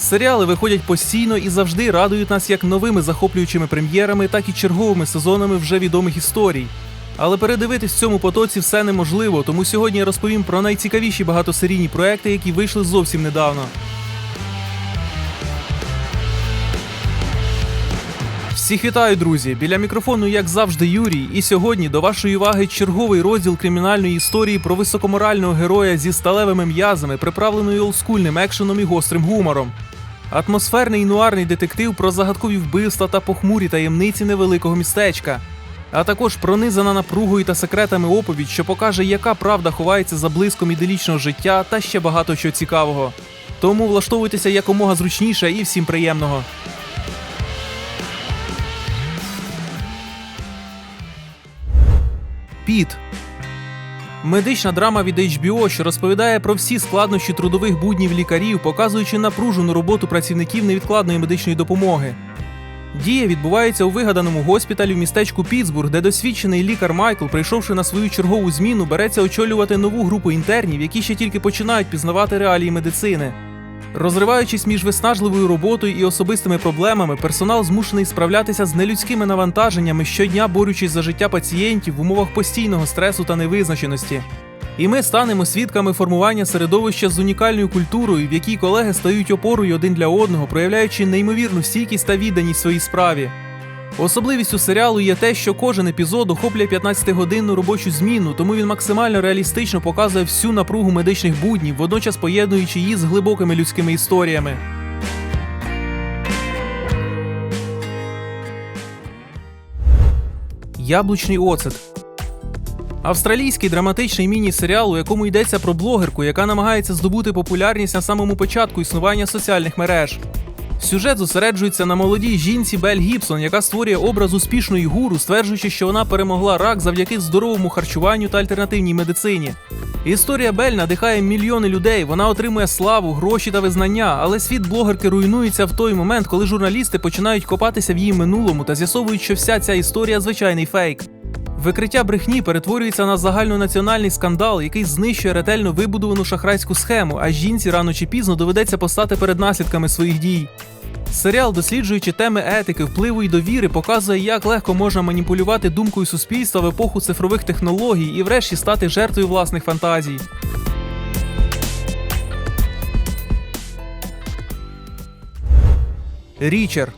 Серіали виходять постійно і завжди радують нас як новими захоплюючими прем'єрами, так і черговими сезонами вже відомих історій. Але передивитись в цьому потоці все неможливо, тому сьогодні я розповім про найцікавіші багатосерійні проекти, які вийшли зовсім недавно. Всіх вітаю, друзі! Біля мікрофону, як завжди, Юрій. І сьогодні до вашої уваги черговий розділ кримінальної історії про високоморального героя зі сталевими м'язами, приправленою олдскульним екшеном і гострим гумором. Атмосферний нуарний детектив про загадкові вбивства та похмурі таємниці невеликого містечка. А також пронизана напругою та секретами оповідь, що покаже, яка правда ховається за блиском іделічного життя та ще багато чого цікавого. Тому влаштовуйтеся якомога зручніше і всім приємного. Піт. Медична драма від HBO, що розповідає про всі складнощі трудових буднів лікарів, показуючи напружену роботу працівників невідкладної медичної допомоги. Дія відбувається у вигаданому госпіталі в містечку Пітсбург, де досвідчений лікар Майкл, прийшовши на свою чергову зміну, береться очолювати нову групу інтернів, які ще тільки починають пізнавати реалії медицини. Розриваючись між виснажливою роботою і особистими проблемами, персонал змушений справлятися з нелюдськими навантаженнями, щодня борючись за життя пацієнтів в умовах постійного стресу та невизначеності. І ми станемо свідками формування середовища з унікальною культурою, в якій колеги стають опорою один для одного, проявляючи неймовірну стійкість та відданість своїй справі. Особливістю серіалу є те, що кожен епізод охоплює 15-годинну робочу зміну, тому він максимально реалістично показує всю напругу медичних буднів, водночас поєднуючи її з глибокими людськими історіями. Яблучний оцет. Австралійський драматичний міні-серіал, у якому йдеться про блогерку, яка намагається здобути популярність на самому початку існування соціальних мереж. Сюжет зосереджується на молодій жінці Бель Гібсон, яка створює образ успішної гуру, стверджуючи, що вона перемогла рак завдяки здоровому харчуванню та альтернативній медицині. Історія Бель надихає мільйони людей. Вона отримує славу, гроші та визнання, але світ блогерки руйнується в той момент, коли журналісти починають копатися в її минулому та з'ясовують, що вся ця історія звичайний фейк. Викриття брехні перетворюється на загальнонаціональний скандал, який знищує ретельно вибудовану шахрайську схему, а жінці рано чи пізно доведеться постати перед наслідками своїх дій. Серіал, досліджуючи теми етики, впливу і довіри, показує, як легко можна маніпулювати думкою суспільства в епоху цифрових технологій і врешті стати жертвою власних фантазій. Річер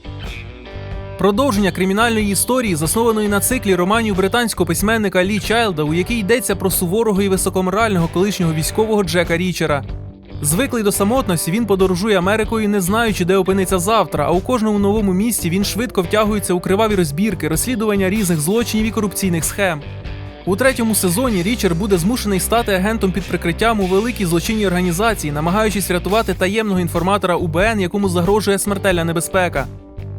Продовження кримінальної історії, заснованої на циклі романів британського письменника Лі Чайлда, у якій йдеться про суворого і високоморального колишнього військового Джека Річера. Звиклий до самотності, він подорожує Америкою, не знаючи, де опиниться завтра, а у кожному новому місті він швидко втягується у криваві розбірки, розслідування різних злочинів і корупційних схем. У третьому сезоні Річер буде змушений стати агентом під прикриттям у великій злочинній організації, намагаючись врятувати таємного інформатора УБН, якому загрожує смертельна небезпека.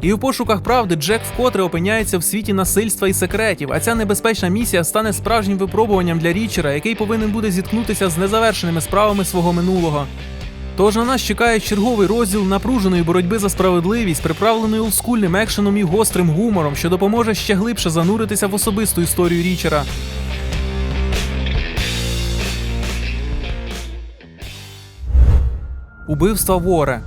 І у пошуках правди Джек вкотре опиняється в світі насильства і секретів, а ця небезпечна місія стане справжнім випробуванням для Річера, який повинен буде зіткнутися з незавершеними справами свого минулого. Тож на нас чекає черговий розділ напруженої боротьби за справедливість, приправленої олдскульним екшеном і гострим гумором, що допоможе ще глибше зануритися в особисту історію Річера. Убивства Воре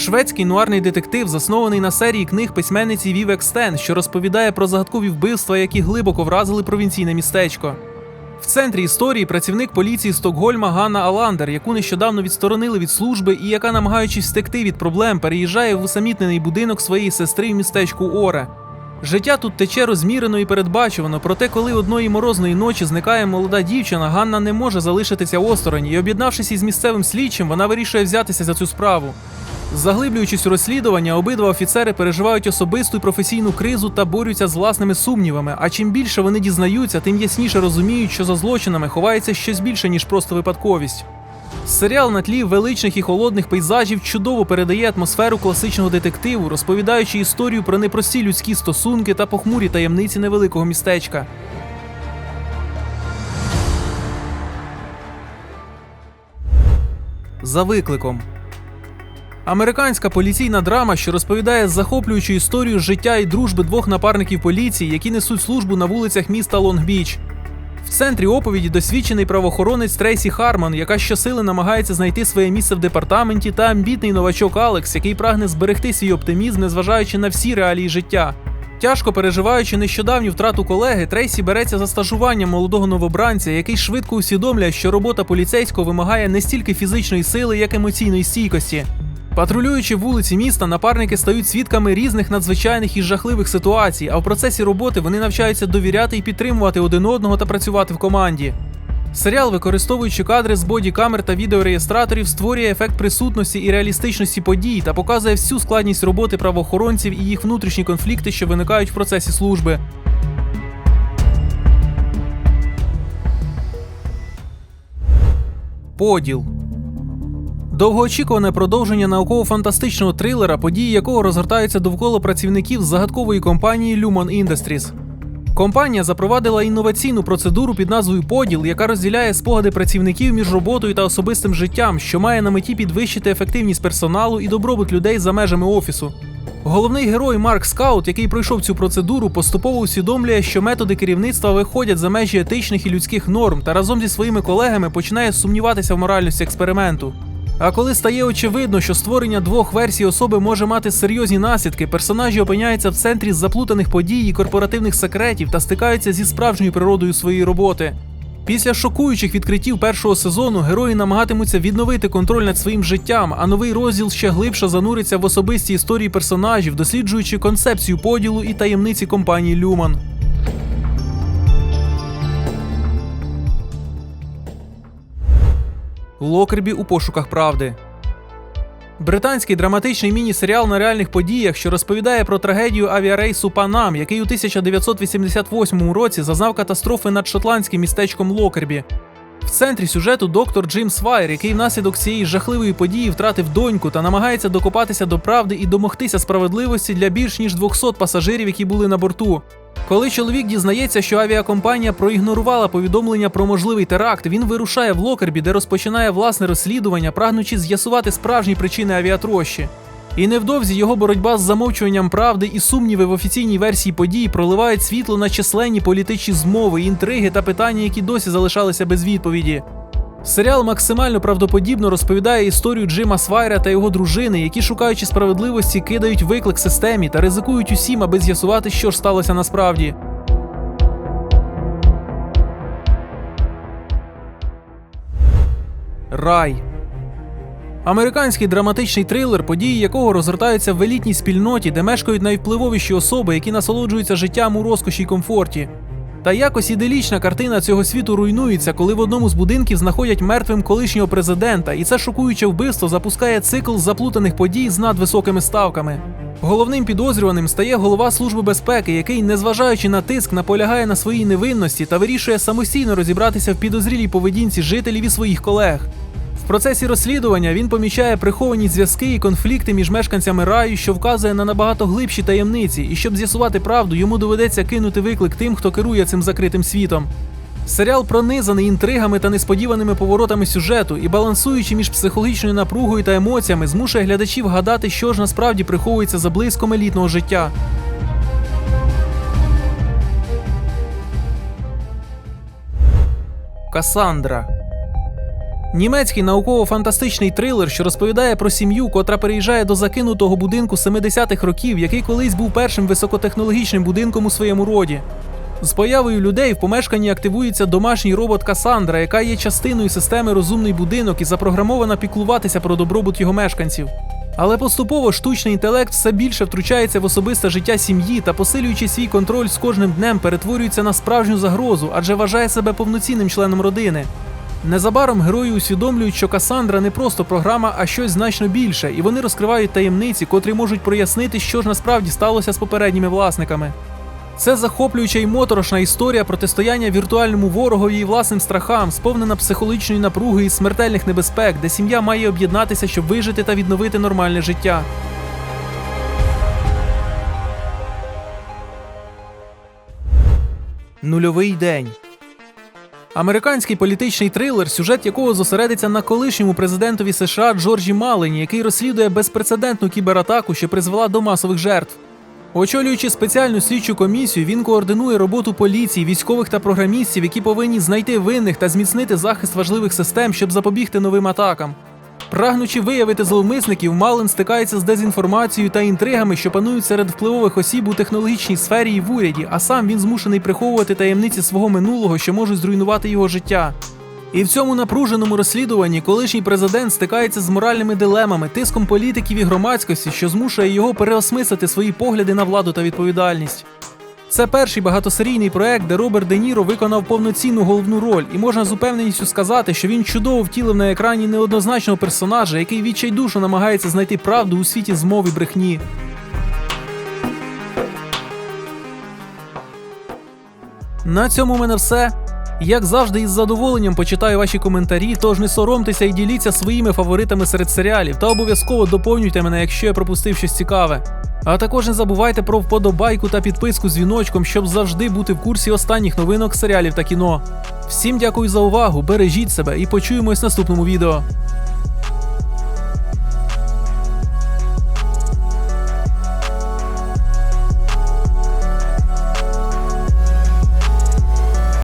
Шведський нуарний детектив, заснований на серії книг письменниці Вів Екстен, що розповідає про загадкові вбивства, які глибоко вразили провінційне містечко. В центрі історії працівник поліції Стокгольма Ганна Аландер, яку нещодавно відсторонили від служби і яка, намагаючись втекти від проблем, переїжджає в усамітнений будинок своєї сестри в містечку Оре. Життя тут тече розмірено і передбачувано, проте, коли одної морозної ночі зникає молода дівчина, Ганна не може залишитися осторонь, і, об'єднавшись із місцевим слідчим, вона вирішує взятися за цю справу. Заглиблюючись у розслідування, обидва офіцери переживають особисту і професійну кризу та борються з власними сумнівами. А чим більше вони дізнаються, тим ясніше розуміють, що за злочинами ховається щось більше, ніж просто випадковість. Серіал на тлі величних і холодних пейзажів чудово передає атмосферу класичного детективу, розповідаючи історію про непрості людські стосунки та похмурі таємниці невеликого містечка. За викликом. Американська поліційна драма, що розповідає захоплюючу історію життя і дружби двох напарників поліції, які несуть службу на вулицях міста Лонг-Біч. В центрі оповіді досвідчений правоохоронець Трейсі Харман, яка щосили намагається знайти своє місце в департаменті, та амбітний новачок Алекс, який прагне зберегти свій оптимізм, незважаючи на всі реалії життя. Тяжко переживаючи нещодавню втрату колеги, Трейсі береться за стажування молодого новобранця, який швидко усвідомлює, що робота поліцейського вимагає не стільки фізичної сили, як емоційної стійкості. Патрулюючи вулиці міста, напарники стають свідками різних надзвичайних і жахливих ситуацій, а в процесі роботи вони навчаються довіряти і підтримувати один одного та працювати в команді. Серіал, використовуючи кадри з бодікамер та відеореєстраторів, створює ефект присутності і реалістичності подій та показує всю складність роботи правоохоронців і їх внутрішні конфлікти, що виникають в процесі служби. Поділ Довгоочікуване продовження науково-фантастичного трилера, події якого розгортаються довкола працівників загадкової компанії Lumen Industries. Компанія запровадила інноваційну процедуру під назвою Поділ, яка розділяє спогади працівників між роботою та особистим життям, що має на меті підвищити ефективність персоналу і добробут людей за межами офісу. Головний герой Марк Скаут, який пройшов цю процедуру, поступово усвідомлює, що методи керівництва виходять за межі етичних і людських норм, та разом зі своїми колегами починає сумніватися в моральності експерименту. А коли стає очевидно, що створення двох версій особи може мати серйозні наслідки, персонажі опиняються в центрі заплутаних подій і корпоративних секретів та стикаються зі справжньою природою своєї роботи. Після шокуючих відкриттів першого сезону герої намагатимуться відновити контроль над своїм життям, а новий розділ ще глибше зануриться в особисті історії персонажів, досліджуючи концепцію поділу і таємниці компанії Люман. Локербі у пошуках правди. Британський драматичний міні-серіал на реальних подіях, що розповідає про трагедію авіарейсу Панам, який у 1988 році зазнав катастрофи над шотландським містечком Локербі. В центрі сюжету доктор Джим Свайр, який внаслідок цієї жахливої події втратив доньку та намагається докопатися до правди і домогтися справедливості для більш ніж 200 пасажирів, які були на борту. Коли чоловік дізнається, що авіакомпанія проігнорувала повідомлення про можливий теракт, він вирушає в Локербі, де розпочинає власне розслідування, прагнучи з'ясувати справжні причини авіатрощі. І невдовзі його боротьба з замовчуванням правди і сумніви в офіційній версії подій проливають світло на численні політичні змови, інтриги та питання, які досі залишалися без відповіді. Серіал максимально правдоподібно розповідає історію Джима Свайра та його дружини, які, шукаючи справедливості, кидають виклик системі та ризикують усім, аби з'ясувати, що ж сталося насправді. Рай Американський драматичний трилер, події якого розгортаються в елітній спільноті, де мешкають найвпливовіші особи, які насолоджуються життям у розкоші й комфорті. Та якось іделічна картина цього світу руйнується, коли в одному з будинків знаходять мертвим колишнього президента, і це шокуюче вбивство запускає цикл заплутаних подій з надвисокими ставками. Головним підозрюваним стає голова Служби безпеки, який, незважаючи на тиск, наполягає на своїй невинності та вирішує самостійно розібратися в підозрілій поведінці жителів і своїх колег. Процесі розслідування він помічає приховані зв'язки і конфлікти між мешканцями раю, що вказує на набагато глибші таємниці, і щоб з'ясувати правду, йому доведеться кинути виклик тим, хто керує цим закритим світом. Серіал пронизаний інтригами та несподіваними поворотами сюжету і, балансуючи між психологічною напругою та емоціями, змушує глядачів гадати, що ж насправді приховується за блиском елітного життя. Касандра Німецький науково-фантастичний трилер, що розповідає про сім'ю, котра переїжджає до закинутого будинку 70-х років, який колись був першим високотехнологічним будинком у своєму роді. З появою людей в помешканні активується домашній робот Касандра, яка є частиною системи розумний будинок і запрограмована піклуватися про добробут його мешканців. Але поступово штучний інтелект все більше втручається в особисте життя сім'ї та, посилюючи свій контроль з кожним днем, перетворюється на справжню загрозу, адже вважає себе повноцінним членом родини. Незабаром герої усвідомлюють, що Касандра не просто програма, а щось значно більше, і вони розкривають таємниці, котрі можуть прояснити, що ж насправді сталося з попередніми власниками. Це захоплююча і моторошна історія протистояння віртуальному ворогові і власним страхам, сповнена психологічної напруги і смертельних небезпек, де сім'я має об'єднатися, щоб вижити та відновити нормальне життя. Нульовий день. Американський політичний трилер, сюжет якого зосередиться на колишньому президентові США Джорджі Малені, який розслідує безпрецедентну кібератаку, що призвела до масових жертв. Очолюючи спеціальну слідчу комісію, він координує роботу поліції, військових та програмістів, які повинні знайти винних та зміцнити захист важливих систем, щоб запобігти новим атакам. Прагнучи виявити зловмисників, Мален стикається з дезінформацією та інтригами, що панують серед впливових осіб у технологічній сфері і в уряді, а сам він змушений приховувати таємниці свого минулого, що можуть зруйнувати його життя. І в цьому напруженому розслідуванні колишній президент стикається з моральними дилемами, тиском політиків і громадськості, що змушує його переосмислити свої погляди на владу та відповідальність. Це перший багатосерійний проект, де Роберт Де Ніро виконав повноцінну головну роль, і можна з упевненістю сказати, що він чудово втілив на екрані неоднозначного персонажа, який відчайдушно намагається знайти правду у світі змов і брехні. На цьому в мене все. Як завжди, із задоволенням почитаю ваші коментарі, тож не соромтеся і діліться своїми фаворитами серед серіалів та обов'язково доповнюйте мене, якщо я пропустив щось цікаве. А також не забувайте про вподобайку та підписку з дзвіночком, щоб завжди бути в курсі останніх новинок серіалів та кіно. Всім дякую за увагу, бережіть себе і почуємось в наступному відео.